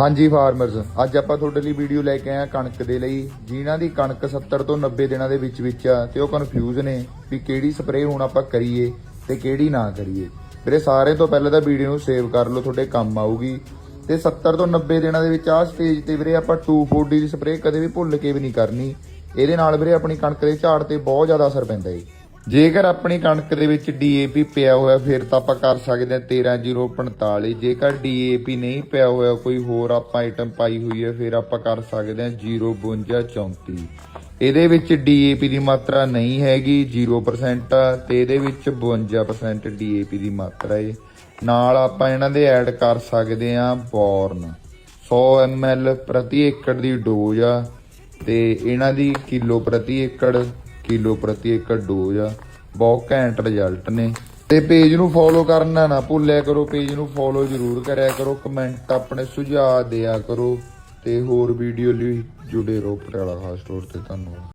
ਹਾਂਜੀ ਫਾਰਮਰਸ ਅੱਜ ਆਪਾਂ ਤੁਹਾਡੇ ਲਈ ਵੀਡੀਓ ਲੈ ਕੇ ਆਏ ਹਾਂ ਕਣਕ ਦੇ ਲਈ। ਜਿਨ੍ਹਾਂ ਦੀ ਕਣਕ 70 ਤੋਂ 90 ਦਿਨਾਂ ਦੇ ਵਿੱਚ ਵਿੱਚ ਆ ਤੇ ਉਹ ਕਨਫਿਊਜ਼ ਨੇ ਵੀ ਕਿਹੜੀ ਸਪਰੇਅ ਹੁਣ ਆਪਾਂ ਕਰੀਏ ਤੇ ਕਿਹੜੀ ਨਾ ਕਰੀਏ। ਵੀਰੇ, ਸਾਰੇ ਤੋਂ ਪਹਿਲਾਂ ਤਾਂ ਵੀਡੀਓ ਨੂੰ ਸੇਵ ਕਰ ਲਓ, ਤੁਹਾਡੇ ਕੰਮ ਆਊਗੀ। ਤੇ 70 ਤੋਂ 90 ਦਿਨਾਂ ਦੇ ਵਿੱਚ ਆਹ ਸਟੇਜ ਤੇ ਵੀਰੇ ਆਪਾਂ 240 ਦੀ ਸਪਰੇਅ ਕਦੇ ਵੀ ਭੁੱਲ ਕੇ ਵੀ ਨਹੀਂ ਕਰਨੀ। ਇਹਦੇ ਨਾਲ ਵੀਰੇ ਆਪਣੀ ਕਣਕ ਦੇ ਝਾੜ ਤੇ ਬਹੁਤ ਜ਼ਿਆਦਾ ਅਸਰ ਪੈਂਦਾ ਏ। ਜੇਕਰ ਆਪਣੀ ਕਣਕ ਦੇ ਵਿੱਚ ਡੀਏਪੀ ਪਿਆ ਹੋਇਆ, ਫਿਰ ਤਾਂ ਆਪਾਂ ਕਰ ਸਕਦੇ ਹਾਂ 13045 ਜੇਕਰ ਡੀਏਪੀ ਨਹੀਂ ਪਿਆ ਹੋਇਆ, ਕੋਈ ਹੋਰ ਆਪਾਂ ਆਈਟਮ ਪਾਈ ਹੋਈ ਹੈ, ਫਿਰ ਆਪਾਂ ਕਰ ਸਕਦੇ ਹਾਂ 05234 ਇਹਦੇ ਵਿੱਚ ਡੀਏਪੀ ਦੀ ਮਾਤਰਾ ਨਹੀਂ ਹੈਗੀ 0% ਆ, ਤੇ ਇਹਦੇ ਵਿੱਚ 52% ਡੀਏਪੀ ਦੀ ਮਾਤਰਾ ਹੈ ਨਾਲ ਆਪਾਂ ਇਹਨਾਂ ਦੇ ਐਡ ਕਰ ਸਕਦੇ ਹਾਂ ਬੋਰਨ। 100 ml ਪ੍ਰਤੀ ਏਕੜ ਦੀ ਡੋਜ਼ ਆ, ਤੇ ਇਹਨਾਂ ਦੀ ਕਿਲੋ ਪ੍ਰਤੀ ਏਕੜ ਕਿਲੋ ਪ੍ਰਤੀ ਏਕੜ ਡੋਜ਼ ਆ। ਬਹੁਤ ਘੈਂਟ ਰਿਜ਼ਲਟ ਨੇ। ਤੇ ਪੇਜ ਨੂੰ ਫੋਲੋ ਕਰਨਾ ਨਾ ਭੁੱਲਿਆ ਕਰੋ ਪੇਜ ਨੂੰ ਫੋਲੋ ਜ਼ਰੂਰ ਕਰਿਆ ਕਰੋ ਕਮੈਂਟ ਆਪਣੇ ਸੁਝਾਅ ਦਿਆ ਕਰੋ ਤੇ ਹੋਰ ਵੀਡੀਓ ਲਈ ਜੁੜੇ ਰਹੋ ਪਟਿਆਲਾ ਖਾਸ ਸਟੋਰ ਤੇ। ਧੰਨਵਾਦ।